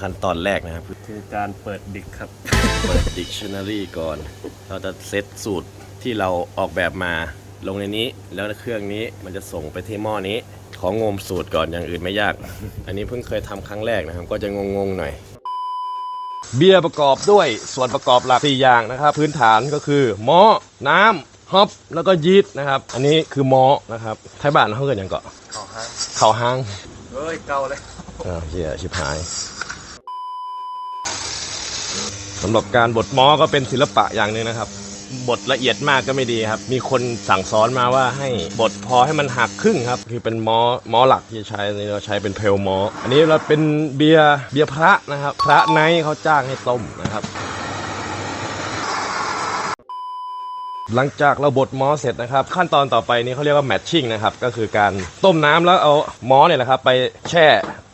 ขั้นตอนแรกนะครับ คือการเปิดดิกครับ เปิด dictionary ก่อน เราจะเซตสูตรที่เราออกแบบมาลงในนี้ แล้วเครื่องนี้มันจะส่งไปที่หม้อนี้ ของงมสูตรก่อนอย่างอื่นไม่ยาก อันนี้เพิ่งเคยทำครั้งแรกนะครับ ก็จะงงๆหน่อย เบียร์ประกอบด้วยส่วนประกอบหลัก 4 อย่างนะครับ พื้นฐานก็คือหม้อน้ำฮอปแล้วก็ยีสต์นะครับ อันนี้คือหม้อนะครับไทยบ้านเขาเกิดอย่างเกาะขอห้าง เข่าห้างเฮ้ย เก่าเลยอ้าวเฮียชิบหาย สำหรับการบดม้อก็เป็นศิลปะอย่างหนึ่งนะครับ บดละเอียดมากก็ไม่ดีครับ มีคนสั่งสอนมาว่าให้บดพอให้มันหักครึ่งครับ คือเป็นม้อม้อหลักที่ใช้อันนี้เราใช้เป็นเพลม้อ อันนี้เราเป็นเบียร์เบียร์พระนะครับ พระไนท์เขาจ้างให้ต้มนะครับ หลังจากเราบดม้อเสร็จนะครับ ขั้นตอนต่อไปนี้เขาเรียกว่าแมทชิ่งนะครับ ก็คือการต้มน้ำแล้วเอาม้อเนี่ยแหละครับไปแช่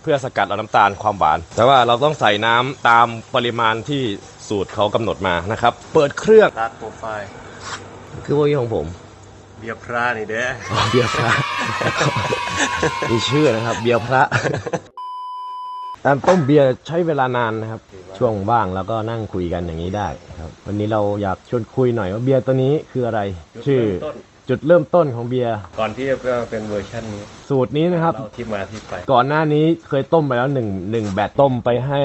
เพื่อสกัดเอาน้ำตาลความหวาน แต่ว่าเราต้องใส่น้ำตามปริมาณที่ สูตรเขากำหนดมานะครับ เปิดเครื่องตาร์ทโปรไฟล์คือพวกนี้ของผมเบียร์พรานี่เด้ออ๋อเบียร์พระ มีชื่อนะครับ เบียร์พระ การต้มเบียร์ใช้เวลานานนะครับ ช่วงว่างแล้วก็นั่งคุยกันอย่างนี้ได้ครับ วันนี้เราอยากชวนคุยหน่อยว่าเบียร์ตัวนี้คืออะไร ชื่อต้น จุดเริ่มต้นของเบียร์ก่อนที่จะเป็นเวอร์ชันนี้สูตรนี้นะครับ เราที่มาที่ไป ก่อนหน้านี้เคยต้มไปแล้วหนึ่งหนึ่งแบตต้มไปให้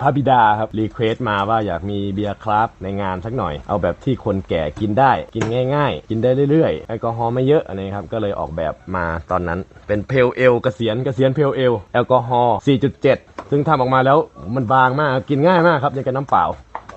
พระบิดาครับรีเควสต์มาว่าอยากมีเบียร์คราฟต์ในงานสักหน่อย เอาแบบที่คนแก่กินได้ กินง่าย ๆ กินได้เรื่อยๆแอลกอฮอล์ไม่เยอะอันนี้ครับก็เลยออกแบบมาตอนนั้นเป็นเพลเอลเกษียณเกษียณเพลเอลแอลกอฮอล์4.7 ซึ่งทำออกมาแล้วมันบางมากกินง่ายมากครับยังกับน้ำเปล่า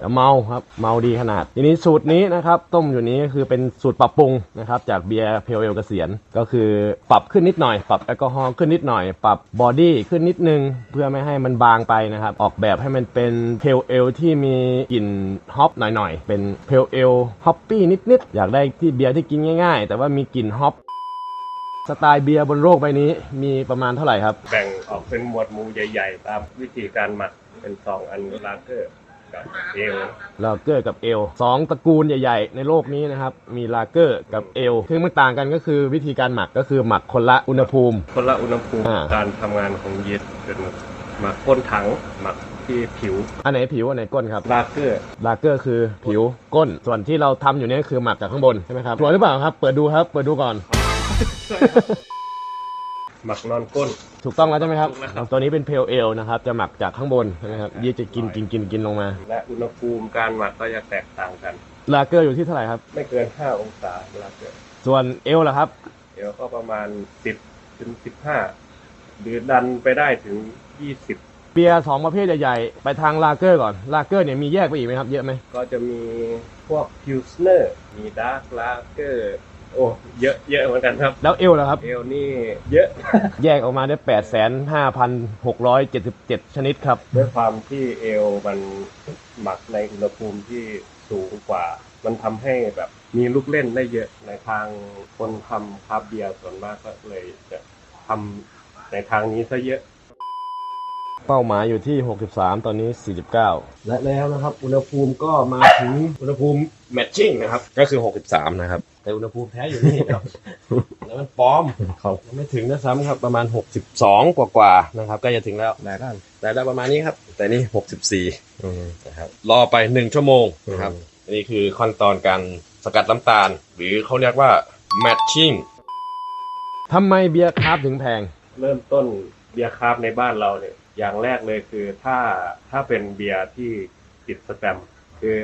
แต่เมาครับเมาดีขนาด ทีนี้สูตรนี้นะครับ ต้มอยู่นี้ก็คือเป็นสูตรปรับปรุงนะครับ จากเบียร์เพลเอลเกษียณก็คือปรับขึ้นนิดหน่อย ปรับแอลกอฮอล์ขึ้นนิดหน่อย ปรับบอดี้ขึ้นนิดนึง เพื่อไม่ให้มันบางไปนะครับ ออกแบบให้มันเป็นเพลเอลที่มีกลิ่นฮอปหน่อยๆ เป็นเพลเอลฮอปปี้นิดๆ อยากได้ที่เบียร์ที่กินง่าย ๆ แต่ว่ามีกลิ่นฮอปสไตล์เบียร์บนโลกใบนี้มีประมาณเท่าไหร่ครับ แบ่งออกเป็นหมวดหมู่ใหญ่ ๆ ตามวิธีการหมักเป็นสองอันลาเกอร์ กับเอลลาเกอร์กับเอลสองตระกูลใหญ่ ๆ ในโลกนี้นะครับมีลาเกอร์กับเอลซึ่งมันต่างกันก็คือวิธีการหมักก็คือหมักคนละอุณหภูมิ คนละอุณหภูมิ อ่า การทำงานของยีสต์เป็นหมักก้นถังหมักที่ผิวอันไหนผิวอันไหนก้นครับลาเกอร์ลาเกอร์คือผิวก้น ส่วนที่เราทำอยู่เนี้คือหมักจากข้างบนใช่ไหมครับชัวร์หรือเปล่าครับเปิดดูครับเปิดดูก่อน หมักนอนก้น ถูกต้องแล้วใช่ไหมครับถูกแล้วครับ ตัวนี้เป็นเพลเอลนะครับ จะหมักจากข้างบนนะครับยีสต์จะกินกินกินกินลงมา และอุณหภูมิการหมักก็จะแตกต่างกัน ลาเกอร์อยู่ที่เท่าไหร่ครับ ไม่เกิน 5 องศาลาเกอร์ส่วนเอลล่ะครับ เดี๋ยวก็ประมาณ 10ถึง15 หรือดันไปได้ถึง 20 เบียร์สองประเภทใหญ่ๆ ไปทางลาเกอร์ก่อน ลาเกอร์เนี่ยมีแยกไปอีกไหมครับ เยอะไหมก็จะมีพวกพิวสเนอร์มีดาร์กลาเกอร์ โอ้เยอะเยอะเหมือนกันครับ แล้วเอลล่ะครับ เอลนี่เยอะ แยกออกมาได้ 8 5 6 7 7 ชนิดครับ ด้วยความที่เอลมันหมักในอุณหภูมิที่สูงกว่า มันทำให้แบบมีลูกเล่นได้เยอะในทางคนทำคราฟต์เบียร์ส่วนมากก็เลยจะทำในทางนี้ซะเยอะ เป้าหมายอยู่ที่ 63 ตอนนี้49และแล้วนะครับ อุณหภูมิก็มาถึงอุณหภูมิแมทชิ่งนะครับ ก็คือ 63 นะครับ แต่อุณหภูมิแท้อยู่นี่ครับแล้วมันปลอมยังไม่ถึงนะซ้ำครับ ประมาณ 62 กว่ากว่าๆนะครับก็จะถึงแล้วได้ด้านได้ได้ประมาณนี้ครับ แต่นี่ 64นะครับรอไป 1 ชั่วโมงนะครับอันนี้คือขั้นตอนการสกัดน้ำตาล หรือเขาเรียกว่าแมทชิ่งทำไมเบียร์คราฟต์ถึงแพง เริ่มต้นเบียร์คราฟต์ในบ้านเราเนี่ย อย่างแรกเลยคือถ้าถ้าเป็นเบียร์ที่ติดสแตมป์คือ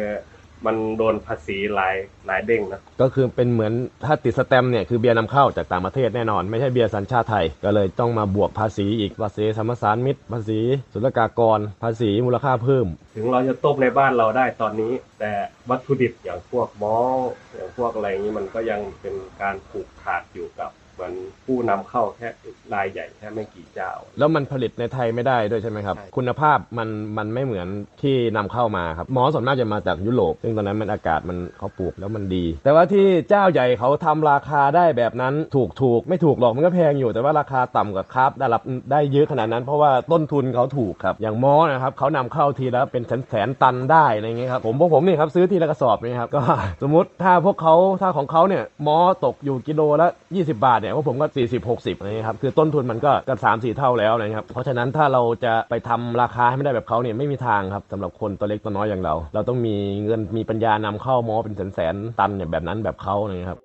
มันโดนภาษีหลายหลายเด้งนะก็คือเป็นเหมือนถ้าติดสแตมป์เนี่ยคือเบียร์นำเข้าจากต่างประเทศแน่นอน ไม่ใช่เบียร์สัญชาติไทย ก็เลยต้องมาบวกภาษีอีกภาษีสรรพสานมิตรภาษีศุลกากร ภาษีมูลค่าเพิ่ม ถึงเราจะต้มในบ้านเราได้ตอนนี้ แต่วัตถุดิบอย่างพวกมอลต์อย่างพวกอะไรอย่างนี้มันก็ยังเป็นการผูกขาดอยู่กับ เหมือนผู้นำเข้าแค่รายใหญ่แค่ไม่กี่เจ้า แล้วมันผลิตในไทยไม่ได้ด้วยใช่ไหมครับใช่คุณภาพมันมันไม่เหมือนที่นำเข้ามาครับหมอส่วนมากจะมาจากยุโรป ซึ่งตอนนั้นมันอากาศมันเขาปลูกแล้วมันดี แต่ว่าที่เจ้าใหญ่เขาทำราคาได้แบบนั้นถูกถูกไม่ถูกหรอกมันก็แพงอยู่แต่ว่าราคาต่ำกว่าครับได้รับได้เยอะขนาดนั้น เพราะว่าต้นทุนเขาถูกครับอย่างหมอนะครับเขานำเข้าทีละเป็นแสนแสนตันได้อะไรเงี้ยครับผมพวกผมนี่ครับซื้อทีละกระสอบนี่ครับก็สมมติถ้าพวกเขาถ้าของเขาเนี่ยหมอตกอยู่กิโลละ 20 บาทเนี่ยเนี่ยพวกผมก็ 40 60อะไรเงี้ยครับคือต้นทุนมันก็กันสามสี่เท่าแล้วนะครับเพราะฉะนั้นถ้าเราจะไปทำราคาให้ไม่ได้แบบเขาเนี่ยไม่มีทางครับสำหรับคนตัวเล็กตัวน้อยอย่างเรา เราต้องมีเงินมีปัญญานำเข้ามอเป็นแสนแสนๆตันเนี่ยแบบนั้นแบบเขาเนี่ยครับ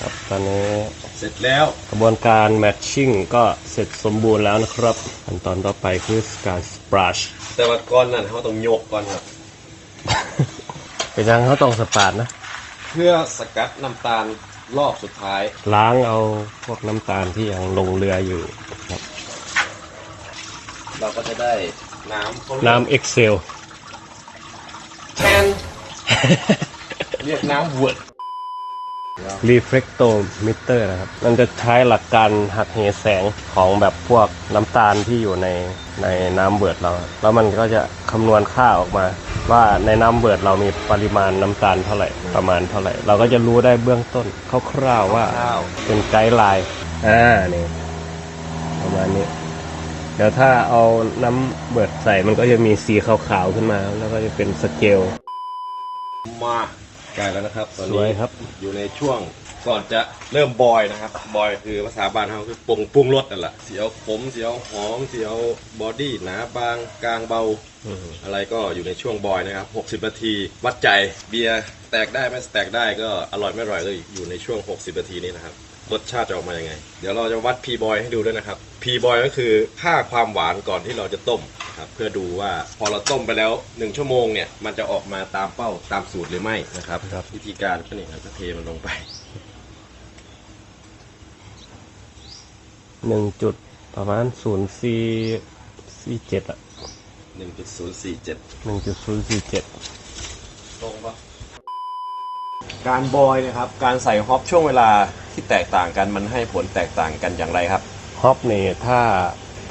ครับตอนนี้เสร็จแล้วกระบวนการแมทชิ่งก็เสร็จสมบูรณ์แล้วนะครับขั้นตอนต่อไปคือการสปรัชแต่ว่าก้อนนั้นเขาต้องโยกก่อนครับเป็นยังเขาต้องสปาดนะ เพื่อสกัดน้ำตาล รอบสุดท้าย ล้างเอาพวกน้ำตาลที่ยังลงเรืออยู่ครับเราก็จะได้น้ำน้ำเอ็กเซล แทน เรียกน้ำเวิร์ด รีเฟ e กโตมิเตอร์นะครับ มันจะใช้หลักการหักเหแสงของแบบพวกน้ำตาลที่อยู่ในในน้ำเบิดเรา แล้วมันก็จะคำนวณค่าออกมา ว่าในน้ำเบิดเรามีปริมาณน้ำตาลเท่าไหร่ประมาณเท่าไหร่ เราก็จะรู้ได้เบื้องต้นคร่าวๆว่าข้าวเป็นไกด์ไลน์อ่านี่ประมาณนี้เดี๋ยวถ้าเอาน้ำเบิดใส่มันก็จะมีสีขาวๆขึ้นมา แล้วก็จะเป็นสเกลมา ใกล้แล้วนะครับตอนสนี้วยครับ อยู่ในช่วงก่อนจะเริ่มบอยนะครับ บอยคือภาษาบ้านเขาคือปรุงปรุงรสนั่นแหละเสียวขมเสียวหอมเสียวบอดี้หนาบางกลางเบา อะไรก็อยู่ในช่วงบอยนะครับ 60 นาที วัดใจเบียร์แตกได้ไม่แตกได้ก็อร่อยไม่อร่อยก็อยู่ในช่วง 60 นาทีนี้นะครับ รสชาติจะออกมายังไง เดี๋ยวเราจะวัด P boy ให้ดูด้วยนะครับ P boy ก็คือค่าความหวานก่อนที่เราจะต้ม นะครับเพื่อดูว่าพอเราต้มไปแล้ว 1 ชั่วโมงเนี่ยมันจะออกมาตามเป้าตามสูตรหรือไม่นะครับครับ วิธีการก็นี่ครับก็เทมันลงไปหนึ่งจุดประมาณศูนย์สี่สี่เจ็ดอะ1.047หนึ่งจุดศูนย์สี่เจ็ดตรงปะการบอยนะครับ การใส่ฮอปช่วงเวลาที่แตกต่างกันมันให้ผลแตกต่างกันอย่างไรครับ ฮอปนี่ถ้า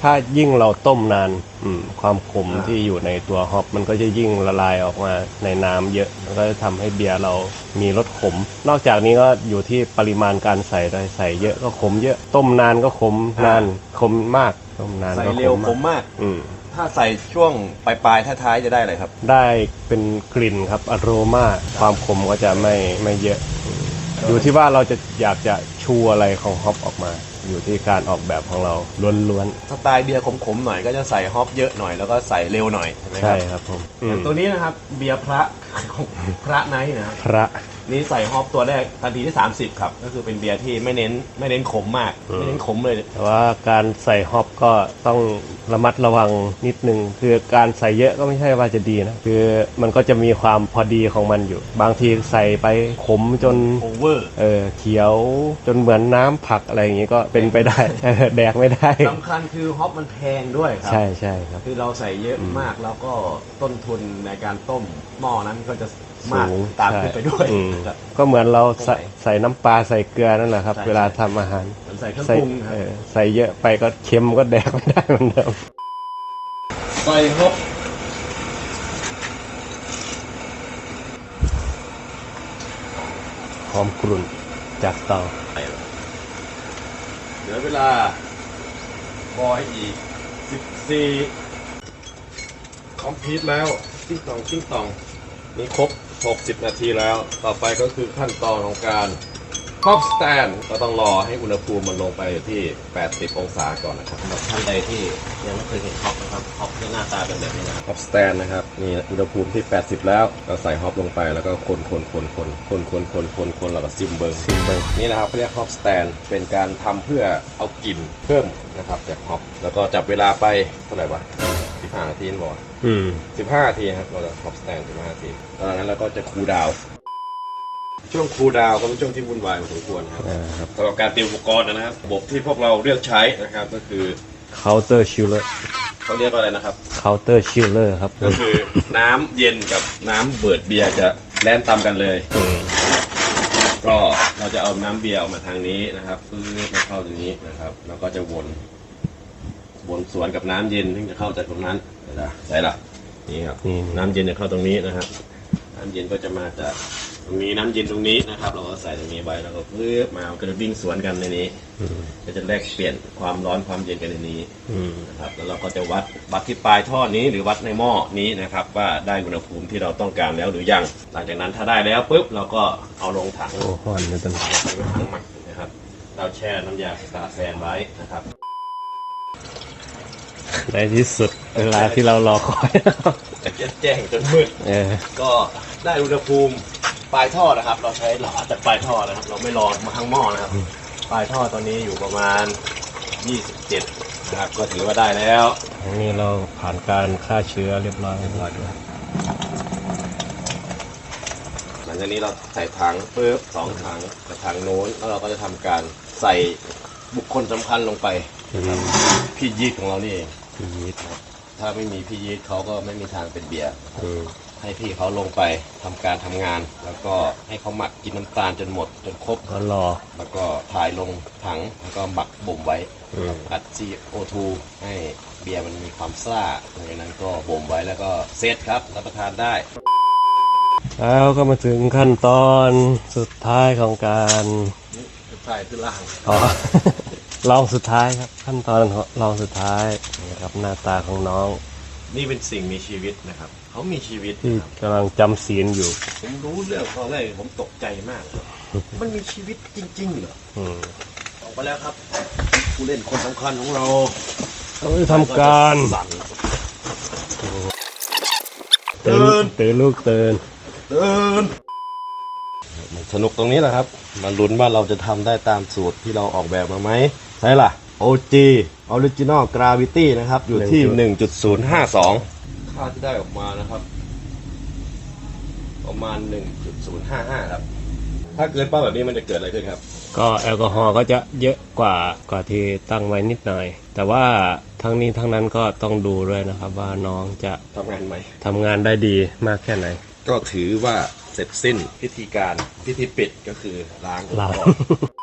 ถ้ายิ่งเราต้มนานอืมความขมอ่าที่อยู่ในตัวฮอปมันก็จะยิ่งละลายออกมาในน้ำเยอะมันก็จะทำให้เบียร์เรามีรสขม นอกจากนี้ก็อยู่ที่ปริมาณการใส่ด้วยใส่เยอะก็ขมเยอะต้มนานก็ขมนานขมมากต้มนานใส่ก็เร็วขมผมากมากอืมถ้าใส่ช่วงปลายๆท้ายๆจะได้อะไรครับ ได้เป็นกลิ่นครับอโรมาความขมก็จะไม่ไม่เยอะอืมอยู่ที่ว่าเราจะอยากจะชูอะไรของฮอปออกมา อยู่ที่การออกแบบของเราล้วนสไตล์เบียร์ขมๆหน่อยก็จะใส่ฮอปเยอะหน่อยแล้วก็ใส่เร็วหน่อยใช่ไหมๆ คใช่รับครับผมอือย่างมตัวนี้นะครับเบียร์พระของพระไนท์นะครับ พระ นี่ใส่ฮอปตัวแรกทันทีที่ 30 ครับ ก็คือเป็นเบียร์ที่ไม่เน้นไม่เน้นขมมาก อืม ไม่เน้นขมเลย แต่ว่าการใส่ฮอปก็ต้องระมัดระวังนิดนึงคือการใส่เยอะก็ไม่ใช่ว่าจะดีนะคือมันก็จะมีความพอดีของมันอยู่ บางทีใส่ไปขมจน โอเวอร์ เออเขียวจนเหมือนน้ำผักอะไรอย่างงี้ก็เป็นไปได้เออแดกไม่ได้ สำคัญคือฮอปมันแพงด้วยครั ใช่ใช่ครับ คือเราใส่เยอะมากแล้วก็ต้นทุนในการต้มหม้อนั้นก็จะมากสูงตามใช่ขึ้นไปด้วยอืมครับ ก็เหมือนเราใส่ตรงไหนใส่น้ำปลาใส่เกลือนั่นแหละครับ ใช่ เวลาทำอาหารเหมือนใส่เครื่องใส่ปรุงคเอรับอใส่เยอะไปก็เค็มก็แดกไม่ได้เหมือนเดิมใส่ฮอปหอมกลุ่นจากเตา เหลือเวลาบอยอีก14คอมพิวต์แล้วติ้งตองติ้งตองนี่ครบ 60 นาทีแล้ว ต่อไปก็คือขั้นตอนของการ ฮอปสแตนก็ต้องรอให้อุณหภูมิมันลงไปอยู่ที่ 80 องศาก่อนนะครับสำหรับท่านใดที่ยังไม่เคยเห็นฮอปนะครับฮอปที่หน้าตาเป็นแบบนี้นะครับฮอปสแตนนะครับนี่อุณหภูมิที่ 80 แล้วก็ใส่ฮอปลงไปแล้วก็คนคนคนคนคนคนคนคนคนแล้วก็ซิมเบิร์ซิมเบิงนี่นะครับเขาเรียกฮอปสแตนเป็นการทำเพื่อเอากลิ่นเพิ่มนะครับจากฮอปแล้วก็จับเวลาไปเท่าไหร่วะ15นาทีนบอกอืม15นาทีครับเราจะฮอปสแตน15นาทีตอนนั้นเราก็จะคูลดาวน์ ช่วงคูลดาวน์ก็เป็นช่วงที่วุ่นวายพอสมควรครับอ่าครับ สำหรับการเตรียมอุปกรณ์นะครับระบบที่พวกเราเลือกใช้นะครับก็คือ counter chiller เขาเรียกว่าอะไรนะครับ counter chiller ครับก็คือน้ำเย็นกับน้ำเบิดเบียร์จะแล่นตามกันเลยมก็เราจะเอาน้ำเบียร์ออกมาทางนี้นะครับปื๊ดมาเข้าตรงนี้นะครับ แล้วก็จะวนวนสวนกับน้ำเย็นซึ่งจะเข้าจากตรงนั้นเดี๋ยวนะใส่ละนี่ครับนี่น้ำเย็นจะเข้าตรงนี้นะครับน้ำเย็นก็จะมาจาก ตรงนี้น้ำเย็นตรงนี้นะครับ เราก็ใส่ตรงนี้ไว้แล้วก็ปื๊บมาก็จะวิ่งสวนกันในนี้ อืมก็จะแลกเปลี่ยนความร้อนความเย็นกันในนี้อืมนะครับ แล้วเราก็จะวัดวัดที่ปลายท่อนี้หรือวัดในหม้อนี้นะครับ ว่าได้อุณหภูมิที่เราต้องการแล้วหรือยัง หลังจากนั้นถ้าได้แล้วปุ๊บเราก็เอาลงถัง โอ้ฮอนเลยตันใส่ไว้ถังหมักนะครับ เราแช่น้ำยาสตาร์แซนไว้นะครับ ในที่สุดเวลาที่เรารอคอย จะแจ้งจนมืดเออ ก็ได้อุณหภูมิ ปลายท่อนะครับ เราใช้หลอดจากปลายท่อนะครับ เราไม่รอมาข้างหม้อนะครับ ปลายท่อตอนนี้อยู่ประมาณ 27 นะครับ ก็ถือว่าได้แล้วอันนี้เราผ่านการฆ่าเชื้อเรียบร้อยเรียบร้อยด้วยหลังจากนี้เราใส่ถังปึ๊บสองถังกับถังโน้นแล้วเราก็จะทำการใส่บุคคลสำคัญลงไปอืมพี่ยีดของเรานี่เองพีทถ้าไม่มีพี่ยีดเขาก็ไม่มีทางเป็นเบียร์อืม ให้พี่เขาลงไปทำการทำงาน แล้วก็ให้เขาหมักกินน้ำตาลจนหมดจนครบก็รอ แล้วก็ถ่ายลงถังแล้วก็หมักบ่มไว้อืมอัด CO2 ให้เบียร์มันมีความซ่าหลังจากนั้นก็บ่มไว้แล้วก็เซตครับรับประทานได้ แล้วก็มาถึงขั้นตอนสุดท้ายของการใช่คือล่างอ๋อลองสุดท้ายครับ ขั้นตอนของลองสุดท้ายนะครับหน้าตาของน้อง นี่เป็นสิ่งมีชีวิตนะครับ เขามีชีวิตที่นะครับกำลังจำศีลอยู่ ผมรู้เรื่องเขาเลยผมตกใจมากมันมีชีวิตจริงๆเหรออืมออกมาแล้วครับผู้เล่นคนสำคัญของเราต้องทำการสั่น ตื่นตื่นลูกตื่นเดินมันสนุกตรงนี้แหละครับมาลุ้นว่าเราจะทำได้ตามสูตรที่เราออกแบบมาไหมใช่ล่ะ OG Original Gravity นะครับ อยู่ที่ 1.052 ค่าที่ได้ออกมานะครับ ประมาณ 1.055 ครับ ถ้าเกินเป้าแบบนี้มันจะเกิดอะไรขึ้นครับ ก็แอลกอฮอล์ก็จะเยอะกว่ากว่าที่ตั้งไว้นิดหน่อย แต่ว่าทั้งนี้ทั้งนั้นก็ต้องดูด้วยนะครับ ว่าน้องจะทำงานไหมทำงานได้ดีมากแค่ไหน ก็ถือว่าเสร็จสิ้นพิธีการพิธีปิดก็คือล้างล้างอุปกรณ์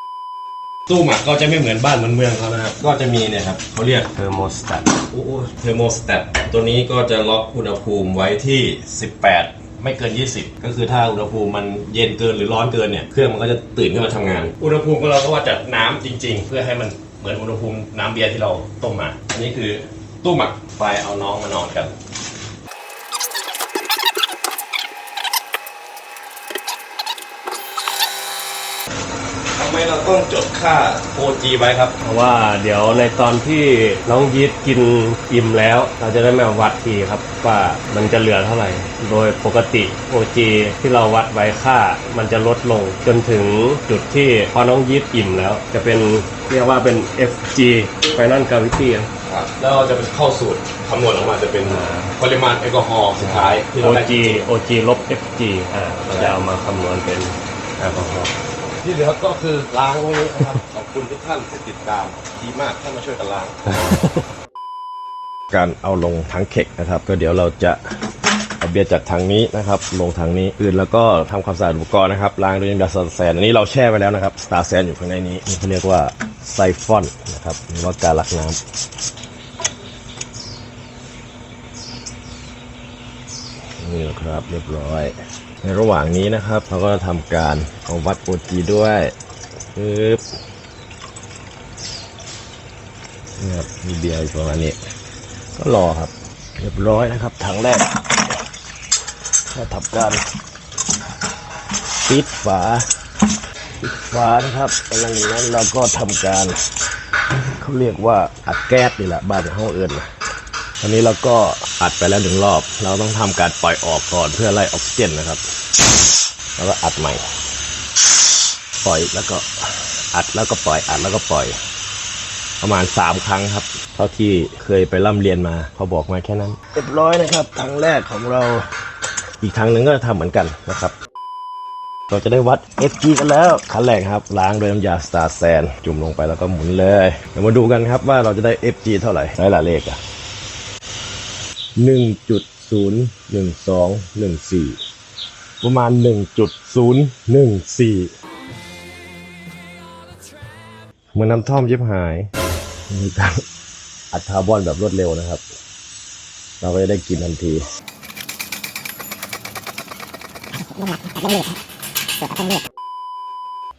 ตู้หมักก็จะไม่เหมือนบ้านเหมือนเมืองเขานะครับ ก็จะมีเนี่ยครับเขาเรียกเทอร์โมสตัตโอ้เทอร์โมสแตตตัวนี้ก็จะล็อกอุณหภูมิไว้ที่ 18 ไม่เกิน 20 ก็คือถ้าอุณหภูมิมันเย็นเกินหรือร้อนเกินเนี่ย เครื่องมันก็จะตื่นขึ้นมาทำงาน อุณหภูมิของเราก็วัดจากน้ำจริง ๆ เพื่อให้มันเหมือนอุณหภูมิน้ำเบียร์ที่เราต้มมา อันนี้คือตู้หมักไฟเอาน้องมานอนกัน ไมเราต้องจดค่า OG ไว้ครับ เพราะว่าเดี๋ยวในตอนที่น้องยีดกินอิ่มแล้ว เราจะได้มาวัดทีครับว่ามันจะเหลือเท่าไหร่ โดยปกติ OG ที่เราวัดไว้ค่า มันจะลดลงจนถึงจุดที่พอน้องยีดอิ่มแล้ว จะเป็นเรียกว่าเป็น FG Final Gravity นะแล้วเราจะไปเข้าสูตรคำนวณออกมาจะเป็นปริมาณแอลกอฮอล์สุดท้ายที่เราได้ OG OG ลบ FG อ่าเราจะเอามาคำนวณเป็นแอลกอฮอล์ ที่เหลือก็คือล้างไว้นะครับ ขอบคุณทุกท่านที่ติดตามดีมากท่านมาช่วยกันล้าง การเอาลงถังเข็กนะครับ ก็เดี๋ยวเราจะเอาเบียร์จากถังนี้นะครับ ลงถังนี้อื่นแล้วก็ทำความสะอาดอุปกรณ์นะครับล้างด้วยน้ำยาสแซนอันนี้เราแช่ไว้แล้วนะครับสตาร์แซนอยู่ข้างในนี้นี่เขาเรียกว่าไซฟอนนะครับหรือว่าการลักน้ำ นี่นะครับเรียบร้อย ในระหว่างนี้นะครับเราก็ทำการเอาวัดโอจีด้วยปึ๊บนี่ครับมีเบียร์อยู่ประมาณนี้ ก็รอครับ เรียบร้อยนะครับถังแรกก็ทำการปิดฝาปิดฝานะครับหลังจากนั้นเราก็ทำการเขาเรียกว่าอัดแก๊สนี่แหละบ้านห้องเอิญนะ อนนี้เราก็อัดไปแล้วหนึ่งรอบ เราต้องทำการปล่อยออกก่อนเพื่อไล่ออกซิเจนนะครับ แล้วก็อัดใหม่ ปล่อยแล้วก็อัดแล้วก็ปล่อยอัดแล้วก็ปล่อย ประมาณสามครั้งครับ เท่าที่เคยไปร่ำเรียนมาเขาบอกมาแค่นั้นเรียบร้อยนะครับครั้งแรกของเรา อีกครั้งหนึ่งก็ทำเหมือนกันนะครับ เราจะได้วัด FG กันแล้วขั้นแรกครับล้างด้วยน้ำยา Star s a n จุ่มลงไปแล้วก็หมุนเลยเดี๋ยวมาดูกันครับว่าเราจะได้ FG เท่าไหร่ได้ละเลขอะ หนึ่งจุดศูนย์หนึ่งสองหนึ่งสี่ประมาณหนึ่งจุดศูนย์หนึ่งสี่เหมือนน้ำท่อมยิบหายมีการอัดคาร์บอนแบบรวดเร็วนะครับ เราก็จะได้กินทันที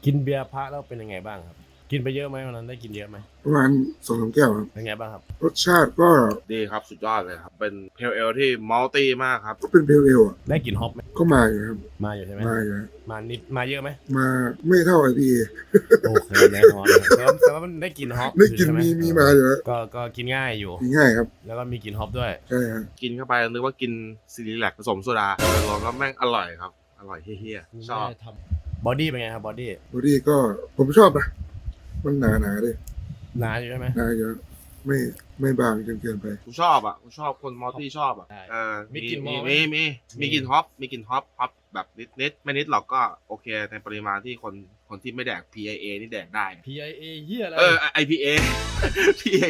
กินเบียร์พระแล้วเป็นยังไงบ้างครับ กินไปเยอะไหมวันนั้นได้กินเยอะไหมประมาณสองสามแก้วครับเป็นไงบ้างครับ รสชาติก็ดีครับสุดยอดเลยครับ เป็นเพลเอลที่มัลตี้มากครับ ก็เป็นเพลเอลอะ ได้กลินฮอปไหมก็มาอยู่ครับ มาอยู่ใช่ไหมมาอยู่ครับมานิดมาเยอะไหมมาไม่เท่าไอพีโอเคแน่นอนครับแต่ว่าแต่ว่ามันได้กลินฮอปได้กินอยู่ใช่ไหมีมีมาอยู่ครับก็ก็กินง่ายอยู่ กินง่ายครับแล้วก็มีกลินฮอปด้วย ใช่ครับกินเข้าไปนึกว่ากินซีรีแลกผสมโซดาโดยรวมแล้วแม่งอร่อยครับ อร่อยเฮี้ยๆชอบ บอดี้เป็นไงครับบอดี้ บอดี้ก็ผมชอบนะ มันหนาหนาๆเลยหนาอยู่ใช่ไหม หนาเยอะไม่ไม่บางจนเกินไป กูชอบอะกูชอบคนมัลตี้ชอบอะได้เออมีกลิ่นมมีอไหมมีมีมีมีกลิ่นฮอปมีกลิ่นฮอปฮอปแบบนิดนิดไม่นิดหรอกก็โอเคในปริมาณที่คนคนที่ไม่แดก PIA นี่แดกได้ PIA เฮียอะไร เออ IPA PIA